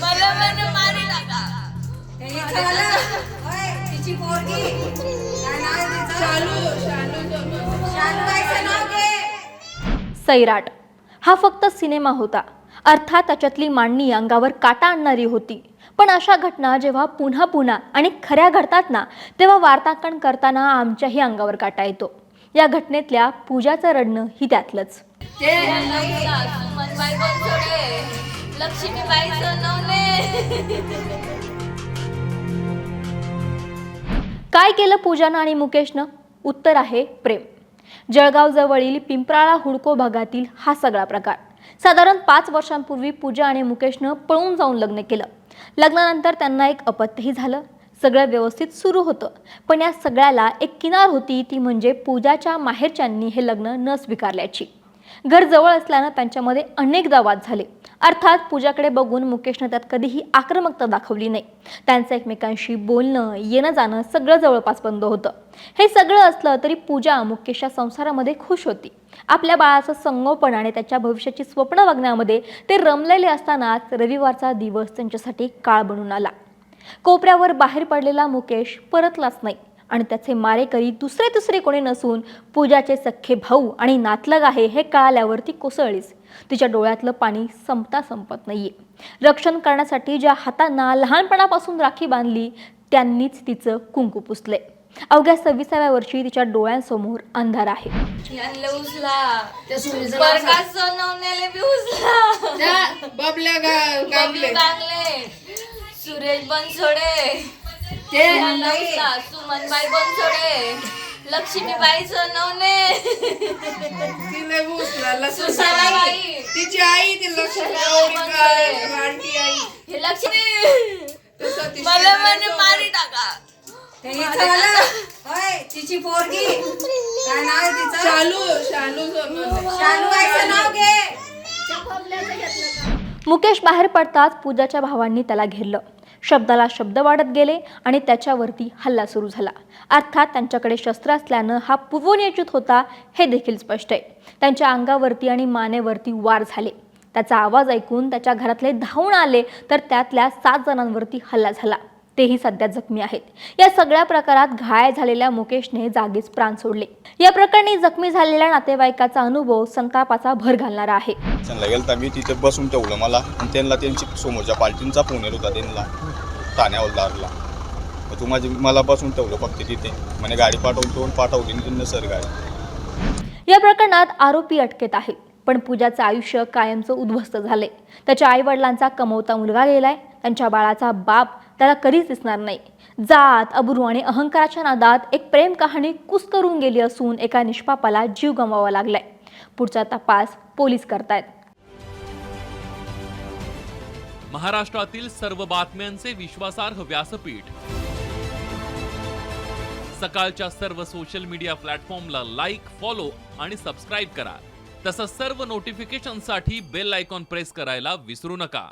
मला म्हणे मारी टाका तिची पोरगी काय नाव आहे तिचं? नाव घे सैराट. हा फक्त सिनेमा होता. अर्थात त्याच्यातली मांडणी अंगावर काटा आणणारी होती. पण अशा घटना जेव्हा पुन्हा पुन्हा आणि खऱ्या घडतात ना तेव्हा वार्तांकन करताना आमच्याही अंगावर काटा येतो. या घटनेतल्या पूजाचं रडणं ही त्यातलंच. लक्ष्मीबाई सोनवणे काय केलं पूजानं आणि मुकेशनं? उत्तर आहे प्रेम. जळगाव जवळील पिंपराळा हुडको भागातील हा सगळा प्रकार. साधारण पाच वर्षांपूर्वी पूजा आणि मुकेशनं पळून जाऊन लग्न केलं. लग्नानंतर त्यांना एक अपत्यही झालं. सगळं व्यवस्थित सुरू होतं. पण या सगळ्याला एक किनार होती ती म्हणजे पूजाच्या माहेरच्यांनी हे लग्न न स्वीकारल्याची. घर जवळ असल्यानं त्यांच्यामध्ये अनेकदा वाद झाले. अर्थात पूजाकडे बघून मुकेशनं त्यात कधीही आक्रमकता दाखवली नाही. त्यांचं एकमेकांशी बोलणं येणं जाणं सगळं जवळपास बंद होतं. हे सगळं असलं तरी पूजा मुकेशच्या संसारामध्ये खुश होती. आपल्या बाळाचं संगोपन आणि त्याच्या भविष्याची स्वप्न बघण्यामध्ये ते रमलेले असतानाच रविवारचा दिवस त्यांच्यासाठी काळ बनून आला. कोपऱ्यावर बाहेर पडलेला मुकेश परतलाच नाही. आणि त्याचे मारेकरी दुसरे दुसरे कोणी नसून पूजाचे सख्खे भाऊ आणि नातलग आहे हे कळाल्यावर ती कोसळलीच. तिच्या डोळ्यातलं पाणी संपता संपत नाहीये. रक्षण करण्यासाठी ज्या हातांना लहानपणापासून राखी बांधली त्यांनीच तिचं कुंकू पुसले. अवघ्या सव्वीसाव्या वर्षी तिच्या डोळ्यांसमोर अंधार आहे. बबल्या सुरेश बनसोडे. ते सुमनबाई बनसोडे. तिला सुसाराबाई. तिची आई ती लक्ष्मी आंटी आई. हे लक्ष्मी. मला म्हणे मारी टाका. हे तिची पोरगी. काय नाव आहे तिचं? शालू शालू. शालू बाईचं नाव घे. मुकेश बाहेर पडताच पूजाच्या भावांनी त्याला घेरलं. शब्दाला शब्द वाढत गेले आणि त्याच्यावरती हल्ला सुरू झाला. अर्थात त्यांच्याकडे शस्त्र असल्यानं हा पूर्वनियोजित होता हे देखील स्पष्ट आहे. त्यांच्या अंगावरती आणि मानेवरती वार झाले. त्याचा आवाज ऐकून त्याच्या घरातले धावून आले तर त्यातल्या सात जणांवरती हल्ला झाला. तेही सध्या जखमी आहेत. या सगळ्या प्रकारात घायल झालेल्या मुकेशने जागीच प्राण सोडले. या प्रकरणी जखमी झालेल्या नातेवाईकाचा अनुभव संतापाचा भर घालणारा आहे. त्यांना गेलता मी तिथे बसून ठेवलं मला त्यांना त्यांची समोरच्या पार्टींचा फोन येत होता त्यांना तू माझी मला बसून ठेवलं फक्त तिथे. गाडी पाठवतो पाठवली त्यांना सर गाडी. या प्रकरणात आरोपी अटकेत आहे पण पूजाचं आयुष्य कायमचं उद्ध्वस्त झालंय. त्याच्या आईवडिलांचा कमवता मुलगा गेलाय त्यांच्या बाळाचा बाप त्याला कधीच दिसणार नाही. जात अब्रू आणि अहंकाराच्या नादात एक प्रेम कहाणी कुस करून गेली असून एका निष्पापाला जीव गमवावा लागलाय. पुढचा तपास पोलीस करतायत. महाराष्ट्रातील सर्व बातम्यांचे विश्वासार्ह व्यासपीठ. सकाळच्या सर्व सोशल मीडिया प्लॅटफॉर्मला लाईक फॉलो आणि सबस्क्राईब करा. तसंच सर्व नोटिफिकेशनसाठी बेल आयकॉन प्रेस करायला विसरू नका.